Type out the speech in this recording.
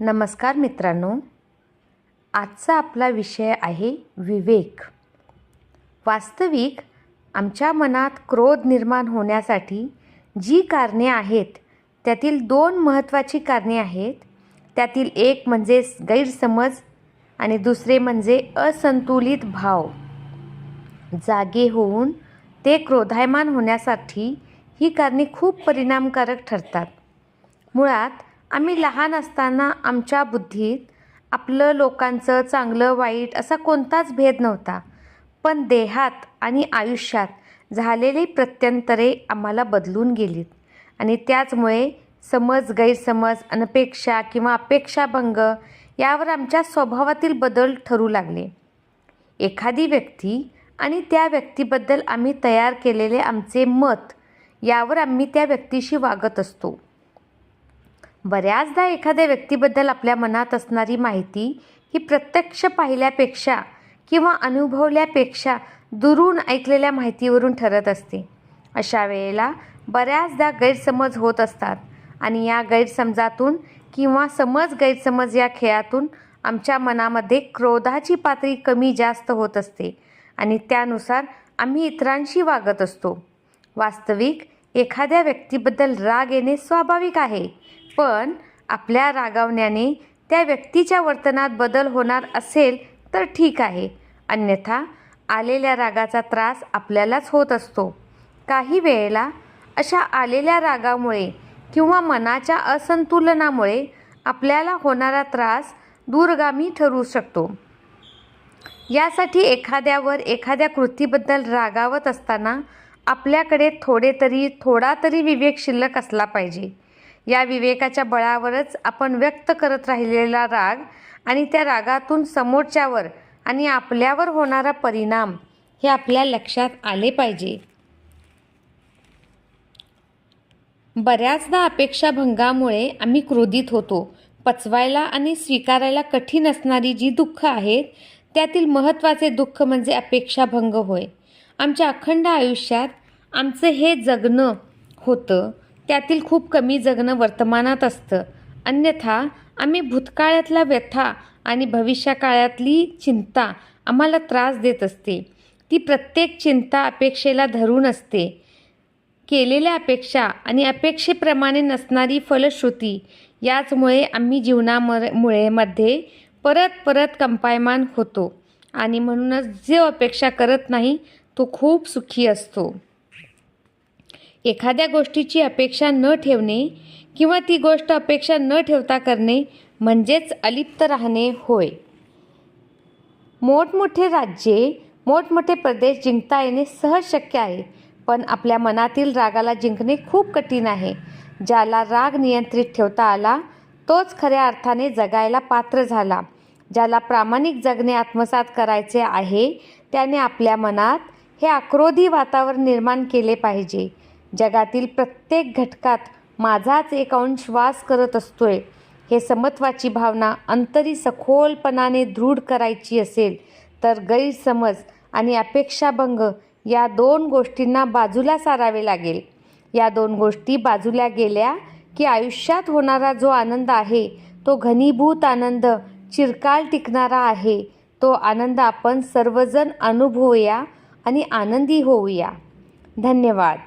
नमस्कार मित्रांनो आजचा आपला विषय आहे विवेक. वास्तविक आमच्या मनात क्रोध निर्माण होण्यासाठी जी कारणे आहेत त्यातील दोन महत्त्वाची कारणे आहेत. त्यातील एक म्हणजे गैरसमज आणि दुसरे म्हणजे असंतुलित भाव. जागे होऊन ते क्रोधायमान होण्यासाठी ही कारणे खूप परिणामकारक ठरतात. मुळात आम्ही लहान असताना आमच्या बुद्धीत आपलं लोकांचं चांगलं वाईट असा कोणताच भेद नव्हता. पण देहात आणि आयुष्यात झालेली प्रत्यंतरे आम्हाला बदलून गेलीत. आणि त्याचमुळे समज गैरसमज अनपेक्षा किंवा अपेक्षाभंग यावर आमच्या स्वभावातील बदल ठरू लागले. एखादी व्यक्ती आणि त्या व्यक्तीबद्दल आम्ही तयार केलेले आमचे मत यावर आम्ही त्या व्यक्तीशी वागत असतो. बऱ्याचदा एखाद्या व्यक्तीबद्दल आपल्या मनात असणारी माहिती ही प्रत्यक्ष पाहिल्यापेक्षा किंवा अनुभवल्यापेक्षा दुरून ऐकलेल्या माहितीवरून ठरत असते. अशा वेळेला बऱ्याचदा गैरसमज होत असतात आणि या गैरसमजातून किंवा समज गैरसमज या खेळातून आमच्या मनामध्ये क्रोधाची पातळी कमी जास्त होत असते आणि त्यानुसार आम्ही इतरांशी वागत असतो. वास्तविक एखाद्या व्यक्तीबद्दल राग येणे स्वाभाविक आहे. पण आपल्या रागावण्याने त्या व्यक्तीच्या वर्तनात बदल होणार असेल तर ठीक आहे. अन्यथा आलेल्या रागाचा त्रास आपल्यालाच होत असतो. काही वेळेला अशा आलेल्या रागामुळे किंवा मनाच्या असंतुलनामुळे आपल्याला होणारा त्रास दूरगामी ठरू शकतो. यासाठी एखाद्यावर एखाद्या कृतीबद्दल रागावत असताना आपल्याकडे थोडे तरी थोडा तरी विवेक शिल्लक असला पाहिजे. या विवेकाच्या बळावरच आपण व्यक्त करत राहिलेला राग आणि त्या रागातून समोरच्यावर आणि आपल्यावर होणारा परिणाम हे आपल्या लक्षात आले पाहिजे. बऱ्याचदा अपेक्षाभंगामुळे आम्ही क्रोधित होतो. पचवायला आणि स्वीकारायला कठीण असणारी जी दुःख आहेत त्यातील महत्त्वाचे दुःख म्हणजे अपेक्षाभंग होय. आमच्या अखंड आयुष्यात आमचं हे जगणं होतं. त्यातील खूप कमी जगणं वर्तमानात असतं. अन्यथा आम्ही भूतकाळातला व्यथा आणि भविष्यकाळातली चिंता आम्हाला त्रास देत असते. ती प्रत्येक चिंता अपेक्षेला धरून असते. केलेल्या अपेक्षा आणि अपेक्षेप्रमाणे नसणारी फलश्रुती याचमुळे आम्ही जीवनामुळे मध्ये परत परत कंपायमान होतो आणि म्हणूनच जो अपेक्षा करत नाही तो खूप सुखी असतो. एखाद्या गोष्टीची अपेक्षा न ठेवणे किंवा ती गोष्ट अपेक्षा न ठेवता करणे म्हणजेच अलिप्त राहणे होय. मोठमोठे राज्ये मोठमोठे प्रदेश जिंकता येणे सहज शक्य आहे पण आपल्या मनातील रागाला जिंकणे खूप कठीण आहे. ज्याला राग नियंत्रित ठेवता आला तोच खऱ्या अर्थाने जगायला पात्र झाला. ज्याला प्रामाणिक जगणे आत्मसात करायचे आहे त्याने आपल्या मनात हे आक्रोधी वातावरण निर्माण केले पाहिजे. जगातील प्रत्येक घटकात माझाच एक अंश वास करत असतोय. हे समत्वाची भावना अंतरी सखोलपणाने दृढ करायची असेल तर गैरसमज आणि अपेक्षाभंग या दोन गोष्टींना बाजूला सारावे लागेल. या दोन गोष्टी बाजूला गेल्या की आयुष्यात होणारा जो आनंद आहे तो घनीभूत आनंद चिरकाल टिकणारा आहे. तो आनंद आपण सर्वजण अनुभवूया आणि आनंदी होऊया. धन्यवाद.